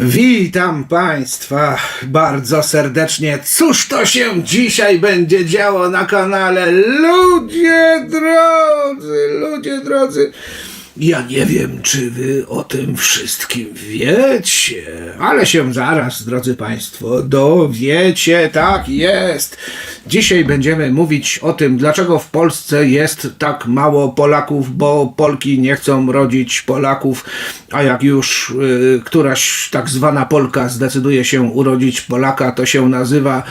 Witam Państwa bardzo serdecznie. Cóż to się dzisiaj będzie działo na kanale? Ludzie drodzy, ludzie drodzy. Ja nie wiem, czy wy o tym wszystkim wiecie, ale się zaraz, drodzy Państwo, dowiecie, tak jest. Dzisiaj będziemy mówić o tym, dlaczego w Polsce jest tak mało Polaków, bo Polki nie chcą rodzić Polaków, a jak już y, któraś tak zwana Polka zdecyduje się urodzić Polaka, to się nazywa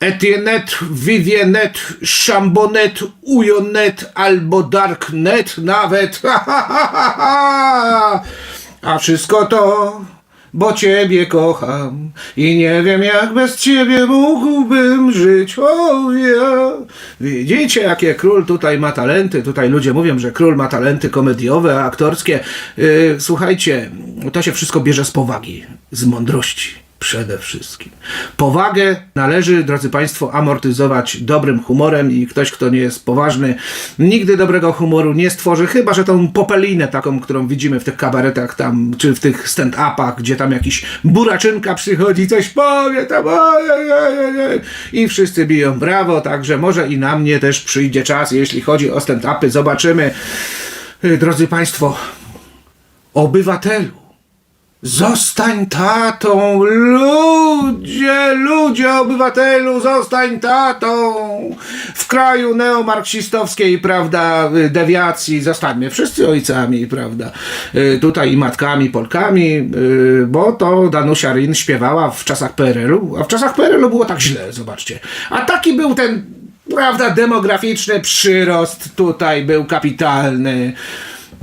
Etienet, Vivienet, Chambonet, Ujonet albo Darknet nawet. A wszystko to, bo Ciebie kocham i nie wiem jak bez Ciebie mógłbym żyć. O ja. Widzicie jakie król tutaj ma talenty. Tutaj ludzie mówią, że król ma talenty komediowe, aktorskie. Yy, słuchajcie, to się wszystko bierze z powagi, z mądrości. Przede wszystkim. Powagę należy, drodzy Państwo, amortyzować dobrym humorem i ktoś, kto nie jest poważny, nigdy dobrego humoru nie stworzy, chyba że tą popelinę taką, którą widzimy w tych kabaretach tam, czy w tych stand-upach, gdzie tam jakiś buraczynka przychodzi, coś powie tam ojej, ojej, i wszyscy biją brawo, także może i na mnie też przyjdzie czas, jeśli chodzi o stand-upy, zobaczymy. Drodzy Państwo, obywatelu, Zostań tatą, ludzie, ludzie, obywatelu, zostań tatą. W kraju neomarksistowskiej, prawda, dewiacji zostańmy wszyscy ojcami, prawda, y, tutaj i matkami, Polkami, y, bo to Danusia Rin śpiewała w czasach PRL-u, a w czasach PRL-u było tak źle, zobaczcie. A taki był ten, prawda, demograficzny przyrost tutaj był kapitalny.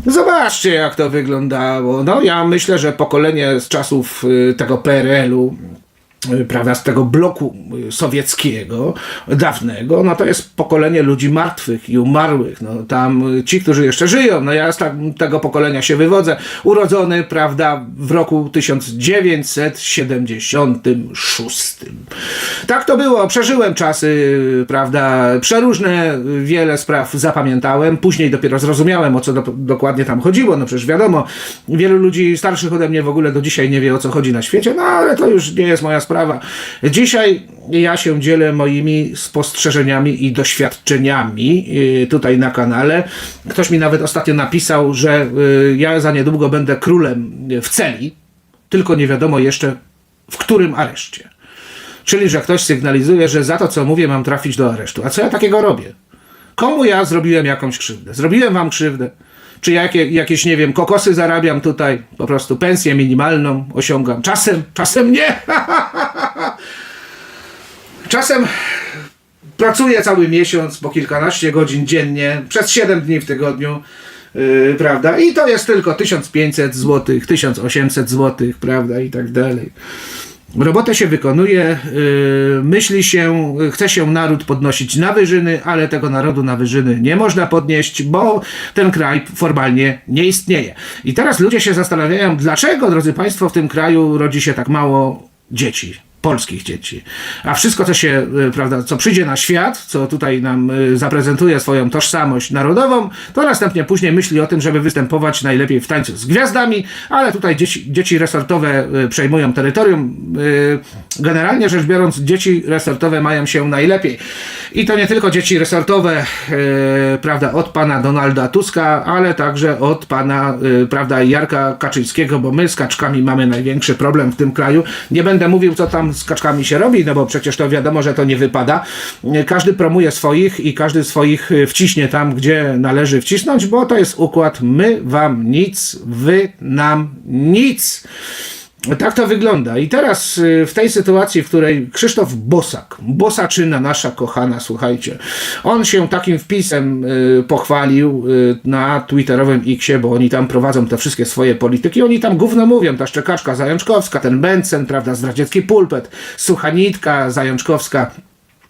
Zobaczcie, jak to wyglądało. No, ja myślę, że pokolenie z czasów y, tego PRL-u, prawda, z tego bloku y, sowieckiego, dawnego, no to jest pokolenie ludzi martwych i umarłych. No, tam y, ci, którzy jeszcze żyją, no ja z tego pokolenia się wywodzę, urodzony, prawda, w roku 1976. Tak to było, przeżyłem czasy, prawda, przeróżne, wiele spraw zapamiętałem, później dopiero zrozumiałem, o co do, dokładnie tam chodziło, no przecież wiadomo, wielu ludzi starszych ode mnie w ogóle do dzisiaj nie wie, o co chodzi na świecie, no ale to już nie jest moja sprawa. Dzisiaj ja się dzielę moimi spostrzeżeniami i doświadczeniami yy, tutaj na kanale. Ktoś mi nawet ostatnio napisał, że yy, ja za niedługo będę królem w celi, tylko nie wiadomo jeszcze w którym areszcie. Czyli, że ktoś sygnalizuje, że za to, co mówię, mam trafić do aresztu. A co ja takiego robię? Komu ja zrobiłem jakąś krzywdę? Zrobiłem wam krzywdę? Czy jakie, jakieś, nie wiem, kokosy zarabiam tutaj, po prostu pensję minimalną osiągam? Czasem, czasem nie. czasem pracuję cały miesiąc, po kilkanaście godzin dziennie, przez 7 dni w tygodniu. Yy, prawda? I to jest tylko 1500 zł, 1800 zł, prawda? I tak dalej. Robotę się wykonuje, yy, myśli się, chce się naród podnosić na wyżyny, ale tego narodu na wyżyny nie można podnieść, bo ten kraj formalnie nie istnieje. I teraz ludzie się zastanawiają, dlaczego, drodzy Państwo, w tym kraju rodzi się tak mało dzieci polskich dzieci. A wszystko, co się, y, prawda, co przyjdzie na świat, co tutaj nam y, zaprezentuje swoją tożsamość narodową, to następnie później myśli o tym, żeby występować najlepiej w tańcu z gwiazdami, ale tutaj dzieci, dzieci resortowe y, przejmują terytorium. Generalnie rzecz biorąc, dzieci resortowe mają się najlepiej. I to nie tylko dzieci resortowe, prawda, od pana Donalda Tuska, ale także od pana, prawda, Jarka Kaczyńskiego, bo my z kaczkami mamy największy problem w tym kraju. Nie będę mówił, co tam z kaczkami się robi, no bo przecież to wiadomo, że to nie wypada. Każdy promuje swoich i każdy swoich wciśnie tam, gdzie należy wcisnąć, bo to jest układ my wam nic, wy nam nic. Tak to wygląda. I teraz y, w tej sytuacji, w której Krzysztof Bosak, Bosaczyna nasza kochana, słuchajcie, on się takim wpisem y, pochwalił y, na twitterowym Xie, bo oni tam prowadzą te wszystkie swoje polityki, oni tam gówno mówią, ta szczekaczka Zajączkowska, ten Bęcen, prawda, zdradziecki pulpet, Suchanitka Zajączkowska,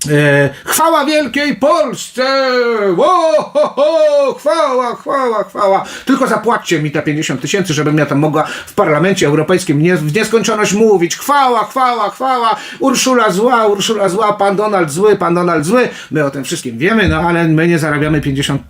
E, chwała Wielkiej Polsce! Wo, ho, ho, chwała, chwała, chwała. Tylko zapłaćcie mi te 50 tysięcy, żebym ja tam mogła w Parlamencie Europejskim nie, w nieskończoność mówić. Chwała, chwała, chwała. Urszula zła, Urszula zła, pan Donald zły, pan Donald zły. My o tym wszystkim wiemy, no ale my nie zarabiamy 50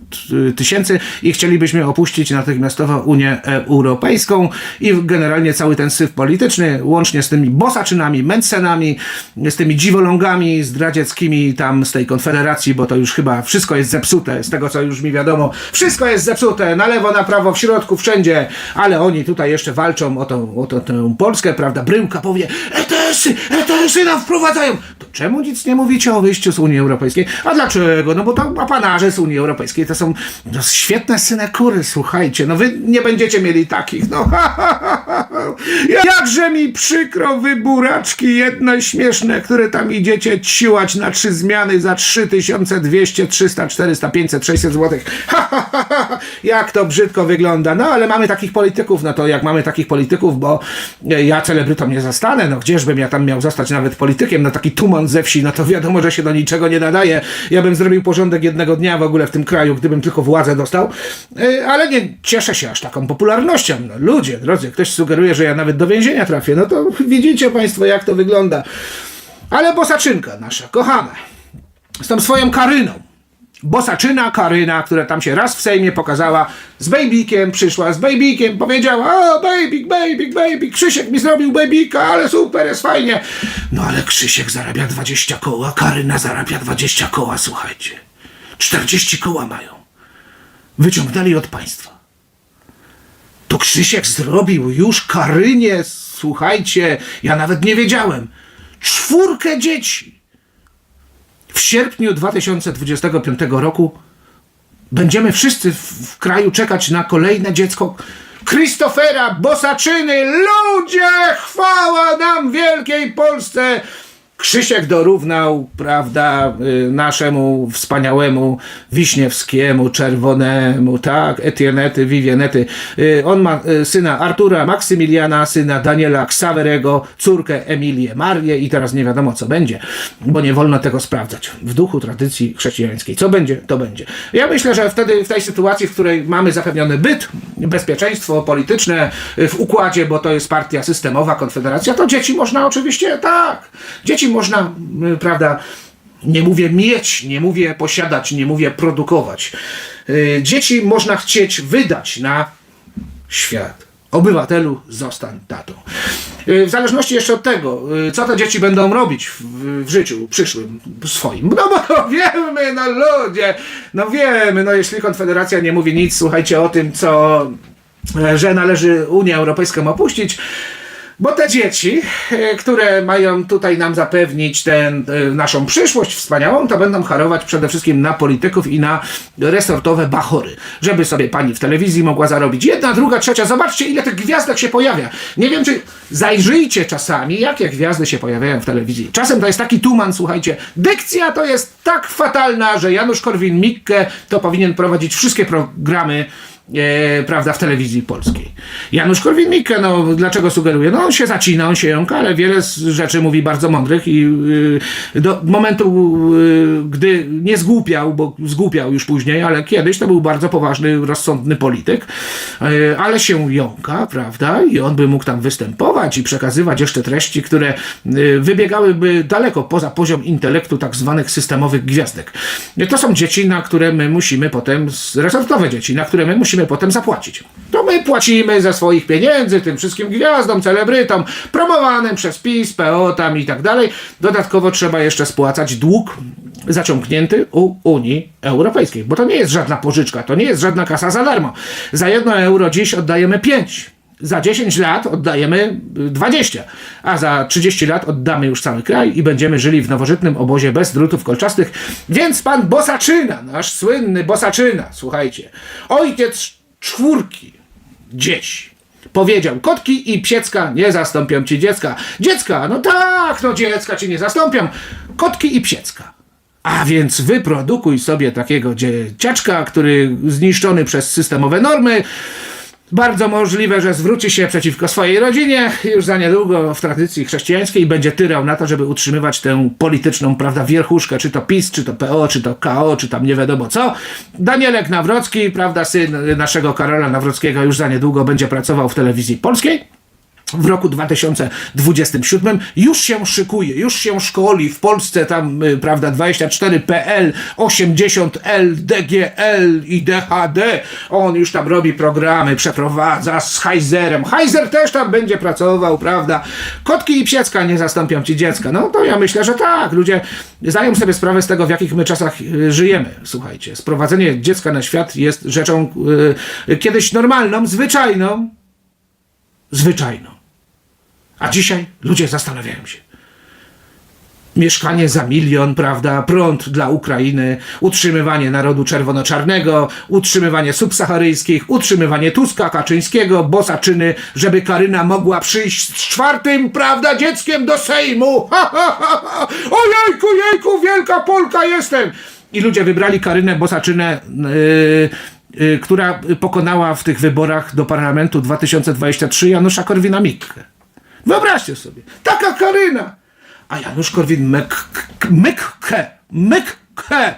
tysięcy i chcielibyśmy opuścić natychmiastowo Unię Europejską i generalnie cały ten syf polityczny, łącznie z tymi bosaczynami, męcenami, z tymi dziwolągami zdradzieckimi tam z tej konfederacji, bo to już chyba wszystko jest zepsute, z tego co już mi wiadomo. Wszystko jest zepsute, na lewo, na prawo, w środku, wszędzie, ale oni tutaj jeszcze walczą o tą, o tą, tę Polskę, prawda? Bryłka powie, ETS-y, ETS-y nam wprowadzają. Czemu nic nie mówicie o wyjściu z Unii Europejskiej? A dlaczego? No bo to apanarze z Unii Europejskiej to są no, świetne synekury, słuchajcie. No wy nie będziecie mieli takich, no ha, ha, ha, ha. Jakże mi przykro, wy buraczki jedne śmieszne, które tam idziecie ciłać na trzy zmiany za 3200, 300, 400, 500, 600 złotych. Ha, ha, ha, ha. Jak to brzydko wygląda. No ale mamy takich polityków, no to jak mamy takich polityków, bo ja celebrytą nie zostanę, no gdzieżbym ja tam miał zostać nawet politykiem, no taki tuman ze wsi, no to wiadomo, że się do niczego nie nadaje. Ja bym zrobił porządek jednego dnia w ogóle w tym kraju, gdybym tylko władzę dostał, E, ale nie cieszę się aż taką popularnością. No, ludzie, drodzy, ktoś sugeruje, że ja nawet do więzienia trafię, no to widzicie Państwo, jak to wygląda. Ale bosaczynka nasza, kochana, z tą swoją Karyną. Bosaczyna Karyna, która tam się raz w Sejmie pokazała, z babykiem przyszła, z babykiem powiedziała, o babyk, babyk, babyk, Krzysiek mi zrobił babika, ale super, jest fajnie. No ale Krzysiek zarabia 20 koła, Karyna zarabia 20 koła, słuchajcie. 40 koła mają. Wyciągnęli od państwa. To Krzysiek zrobił już Karynie, słuchajcie, ja nawet nie wiedziałem, czwórkę dzieci. W sierpniu 2025 roku będziemy wszyscy w, w kraju czekać na kolejne dziecko Krzysztofera Bosaczyny. Ludzie, chwała nam wielkiej Polsce! Krzysiek dorównał, prawda, y, naszemu wspaniałemu Wiśniewskiemu, Czerwonemu, tak, Etienety, Vivianety. Y, On ma y, syna Artura Maksymiliana, syna Daniela Ksawerego, córkę Emilię Marię i teraz nie wiadomo co będzie, bo nie wolno tego sprawdzać w duchu tradycji chrześcijańskiej. Co będzie, to będzie. Ja myślę, że wtedy w tej sytuacji, w której mamy zapewniony byt, bezpieczeństwo polityczne w układzie, bo to jest partia systemowa, konfederacja, to dzieci można oczywiście, tak, dzieci można, y, prawda, nie mówię mieć, nie mówię posiadać, nie mówię produkować. Y, Dzieci można chcieć wydać na świat. Obywatelu, zostań tatą. Y, W zależności jeszcze od tego, co te dzieci będą robić w, w życiu przyszłym swoim. No bo wiemy, no ludzie, no wiemy, no jeśli Konfederacja nie mówi nic, słuchajcie o tym, co, e, że należy Unię Europejską opuścić, bo te dzieci, e, które mają tutaj nam zapewnić tę naszą przyszłość wspaniałą, to będą harować przede wszystkim na polityków i na resortowe bachory. Żeby sobie pani w telewizji mogła zarobić. Jedna, druga, trzecia. Zobaczcie, ile tych gwiazdek się pojawia. Nie wiem, czy zajrzyjcie czasami, jakie gwiazdy się pojawiają w telewizji. Czasem to jest taki tuman, słuchajcie. Dykcja to jest tak fatalna, że Janusz Korwin-Mikke to powinien prowadzić wszystkie programy e, prawda, w telewizji polskiej. Janusz Korwin-Mikke, no dlaczego sugeruje? No on się zacina, on się jąka, ale wiele z rzeczy mówi bardzo mądrych i y, do momentu, y, gdy nie zgłupiał, bo zgłupiał już później, ale kiedyś to był bardzo poważny, rozsądny polityk, y, ale się jąka, prawda, i on by mógł tam występować i przekazywać jeszcze treści, które wybiegałyby daleko poza poziom intelektu tak zwanych systemowych gwiazdek. To są dzieci, na które my musimy potem, resortowe dzieci, na które my musimy potem zapłacić. To my płacimy ze swoich pieniędzy tym wszystkim gwiazdom, celebrytom, promowanym przez PiS, PO tam i tak dalej. Dodatkowo trzeba jeszcze spłacać dług zaciągnięty u Unii Europejskiej, bo to nie jest żadna pożyczka, to nie jest żadna kasa za darmo. Za jedno euro dziś oddajemy 5. Za 10 lat oddajemy y, 20, a za 30 lat oddamy już cały kraj i będziemy żyli w nowożytnym obozie bez drutów kolczastych. Więc pan Bosaczyna, nasz słynny Bosaczyna, słuchajcie, ojciec czwórki dzieci, powiedział, kotki i psiecka nie zastąpią ci dziecka. Dziecka, no tak, no dziecka ci nie zastąpią. Kotki i psiecka. A więc wyprodukuj sobie takiego dzieciaczka, który zniszczony przez systemowe normy, Bardzo możliwe, że zwróci się przeciwko swojej rodzinie już za niedługo w tradycji chrześcijańskiej będzie tyrał na to, żeby utrzymywać tę polityczną, prawda, wierchuszkę, czy to PiS, czy to PO, czy to KO, czy tam nie wiadomo co. Danielek Nawrocki, prawda, syn naszego Karola Nawrockiego już za niedługo będzie pracował w telewizji polskiej w roku 2027 już się szykuje, już się szkoli w Polsce tam, y, prawda, 24PL, 80L, DGL i DHD. On już tam robi programy, przeprowadza z Heizerem. Heizer też tam będzie pracował, prawda. Kotki i psiecka nie zastąpią ci dziecka. No to ja myślę, że tak. Ludzie zdają sobie sprawę z tego, w jakich my czasach y, żyjemy. Słuchajcie, sprowadzenie dziecka na świat jest rzeczą y, kiedyś normalną, zwyczajną, zwyczajną. A dzisiaj ludzie zastanawiają się. Mieszkanie za milion, prawda? Prąd dla Ukrainy, utrzymywanie narodu czerwono-czarnego, utrzymywanie subsaharyjskich, utrzymywanie Tuska, Kaczyńskiego, Bosaczyny, żeby Karyna mogła przyjść z czwartym, prawda, dzieckiem do Sejmu. Ha, ha, ha, ha. Ojejku, jejku, wielka Polka jestem. I ludzie wybrali Karynę Bosaczynę, yy, yy, która pokonała w tych wyborach do parlamentu 2023 Janusza Korwina-Mikke. Wyobraźcie sobie, taka Karyna. A Janusz Korwin-Mikke, Mikke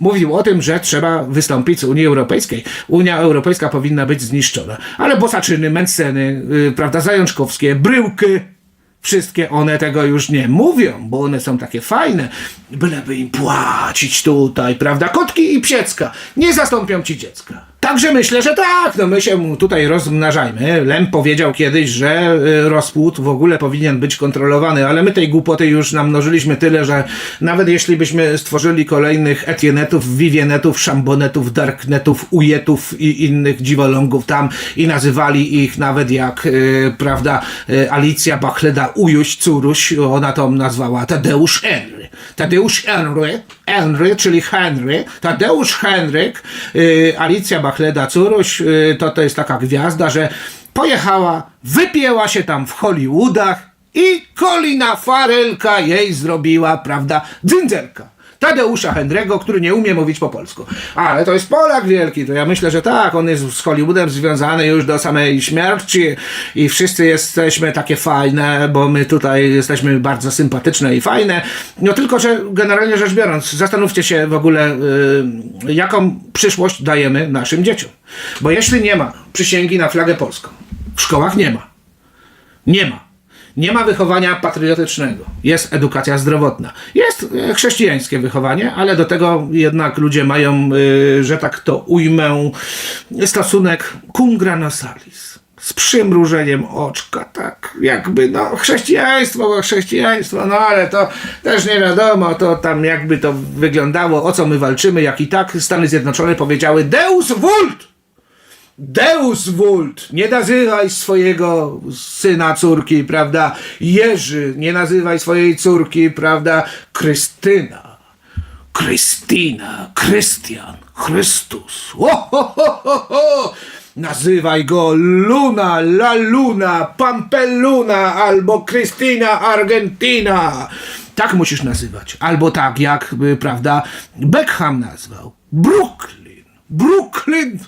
mówił o tym, że trzeba wystąpić z Unii Europejskiej. Unia Europejska powinna być zniszczona. Ale Bosaczyny, Menceny, yy, prawda, Zajączkowskie, Bryłky, Wszystkie one tego już nie mówią, bo one są takie fajne. Byleby im płacić tutaj, prawda? Kotki i psiecka nie zastąpią ci dziecka. Także myślę, że tak, no my się tutaj rozmnażajmy. Lem powiedział kiedyś, że y, rozpłód w ogóle powinien być kontrolowany, ale my tej głupoty już namnożyliśmy tyle, że nawet jeśli byśmy stworzyli kolejnych etienetów, vivienetów, szambonetów, darknetów, ujetów i innych dziwolągów tam i nazywali ich nawet jak, y, prawda, y, Alicja Bachleda Ujuś Curuś, ona to nazwała Tadeusz Henry. Tadeusz Henry, Henry, czyli Henry, Tadeusz Henryk, Alicja Bachleda Curuś, y, to to jest taka gwiazda, że pojechała, wypięła się tam w Hollywoodach i Colina Farelka jej zrobiła, prawda, dzyndzerka. Tadeusza Henry'ego, który nie umie mówić po polsku. Ale to jest Polak wielki, to ja myślę, że tak, on jest z Hollywoodem związany już do samej śmierci i wszyscy jesteśmy takie fajne, bo my tutaj jesteśmy bardzo sympatyczne i fajne. No tylko, że generalnie rzecz biorąc, zastanówcie się w ogóle, yy, jaką przyszłość dajemy naszym dzieciom. Bo jeśli nie ma przysięgi na flagę polską, w szkołach nie ma. Nie ma. Nie ma wychowania patriotycznego. Jest edukacja zdrowotna. Jest e, chrześcijańskie wychowanie, ale do tego jednak ludzie mają, y, że tak to ujmę, stosunek cum grano. Z przymrużeniem oczka, tak jakby, no, chrześcijaństwo, chrześcijaństwo, no ale to też nie wiadomo, to tam jakby to wyglądało, o co my walczymy, jak i tak Stany Zjednoczone powiedziały Deus vult! Deus vult, nie nazywaj swojego syna, córki, prawda, Jerzy, nie nazywaj swojej córki, prawda, Krystyna, Krystina, Krystian, Chrystus, ho, ho, ho, ho, ho. Nazywaj go Luna, La Luna, Pampeluna albo Krystyna Argentina. Tak musisz nazywać. Albo tak jak, y, prawda, Beckham nazwał. Brooklyn. Brooklyn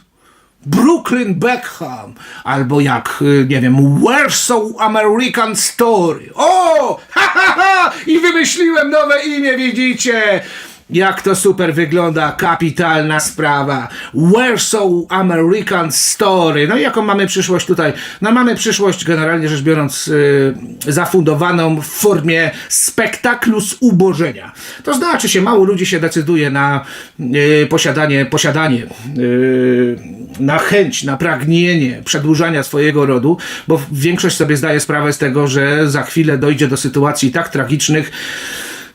Brooklyn Beckham, albo jak, y, nie wiem, Warsaw American Story. O! Ha, ha, ha! I wymyśliłem nowe imię, widzicie? Jak to super wygląda, kapitalna sprawa. Warsaw American Story. No i jaką mamy przyszłość tutaj? No mamy przyszłość generalnie rzecz biorąc yy, zafundowaną w formie spektaklu z ubożenia. To znaczy się, mało ludzi się decyduje na yy, posiadanie, posiadanie yy, na chęć, na pragnienie przedłużania swojego rodu, bo większość sobie zdaje sprawę z tego, że za chwilę dojdzie do sytuacji tak tragicznych,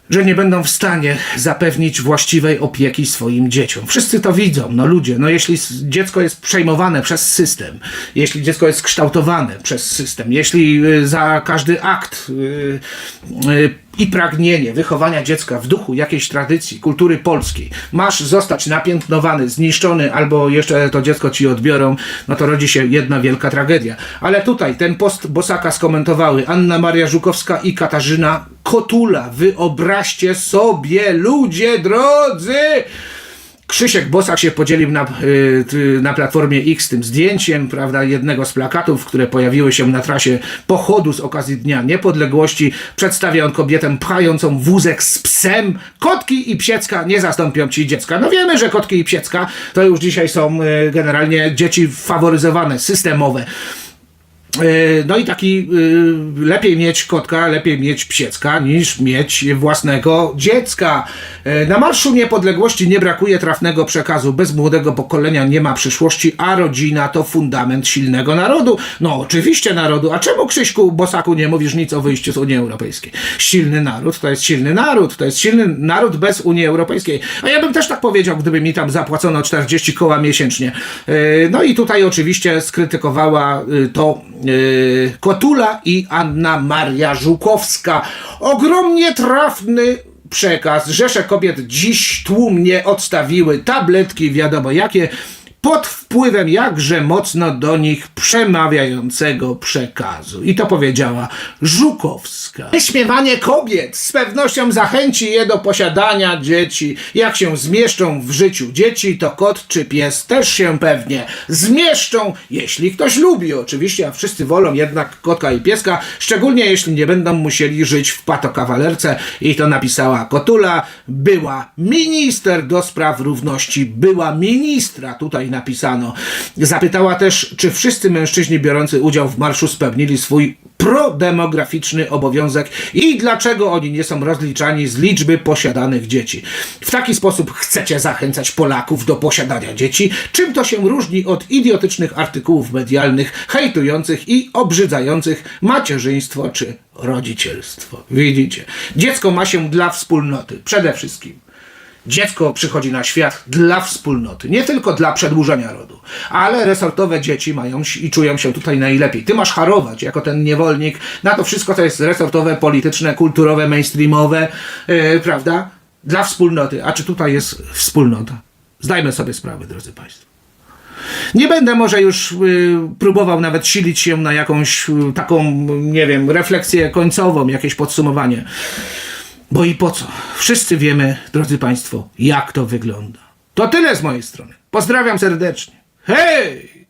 że nie będą w stanie zapewnić właściwej opieki swoim dzieciom. Wszyscy to widzą, no ludzie, no jeśli dziecko jest przejmowane przez system, jeśli dziecko jest kształtowane przez system, jeśli y, za każdy akt y, y, i pragnienie wychowania dziecka w duchu jakiejś tradycji, kultury polskiej, masz zostać napiętnowany, zniszczony, albo jeszcze to dziecko ci odbiorą, no to rodzi się jedna wielka tragedia. Ale tutaj ten post Bosaka skomentowały Anna Maria Żukowska i Katarzyna Kotula. Wyobraźcie sobie, ludzie drodzy! Krzysiek Bosak się podzielił na, y, na Platformie X tym zdjęciem, prawda, jednego z plakatów, które pojawiły się na trasie pochodu z okazji Dnia Niepodległości. Przedstawia on kobietę pchającą wózek z psem. Kotki i psiecka nie zastąpią ci dziecka. No wiemy, że kotki i psiecka to już dzisiaj są y, generalnie dzieci faworyzowane, systemowe. E, No i taki y, lepiej mieć kotka, lepiej mieć psiecka niż mieć własnego dziecka. E, Na Marszu Niepodległości nie brakuje trafnego przekazu. Bez młodego pokolenia nie ma przyszłości, a rodzina to fundament silnego narodu. No oczywiście narodu. A czemu Krzyśku Bosaku nie mówisz nic o wyjściu z Unii Europejskiej? Silny naród to jest silny naród. To jest silny naród bez Unii Europejskiej. A ja bym też tak powiedział, gdyby mi tam zapłacono 40 koła miesięcznie. E, No i tutaj oczywiście skrytykowała to Kotula i Anna Maria Żukowska. Ogromnie trafny przekaz. Rzesze kobiet dziś tłumnie odstawiły tabletki, wiadomo jakie, pod wpływem jakże mocno do nich przemawiającego przekazu. I to powiedziała Żukowska. Wyśmiewanie kobiet z pewnością zachęci je do posiadania dzieci. Jak się zmieszczą w życiu dzieci, to kot czy pies też się pewnie zmieszczą, jeśli ktoś lubi oczywiście, a wszyscy wolą jednak kotka i pieska, szczególnie jeśli nie będą musieli żyć w patokawalerce. I to napisała Kotula, była minister do spraw równości, była ministra, tutaj napisano. Zapytała też, czy wszyscy mężczyźni biorący udział w marszu spełnili swój prodemograficzny obowiązek i dlaczego oni nie są rozliczani z liczby posiadanych dzieci. W taki sposób chcecie zachęcać Polaków do posiadania dzieci, czym to się różni od idiotycznych artykułów medialnych hejtujących i obrzydzających macierzyństwo czy rodzicielstwo. Widzicie, dziecko ma się dla wspólnoty, przede wszystkim. Dziecko przychodzi na świat dla wspólnoty, nie tylko dla przedłużenia rodu, ale resortowe dzieci mają i czują się tutaj najlepiej. Ty masz harować jako ten niewolnik na to wszystko, co jest resortowe, polityczne, kulturowe, mainstreamowe, yy, prawda? Dla wspólnoty. A czy tutaj jest wspólnota? Zdajmy sobie sprawę, drodzy Państwo. Nie będę może już y, próbował nawet silić się na jakąś y, taką, nie wiem, refleksję końcową, jakieś podsumowanie. Bo i po co? Wszyscy wiemy, drodzy Państwo, jak to wygląda. To tyle z mojej strony. Pozdrawiam serdecznie. Hej!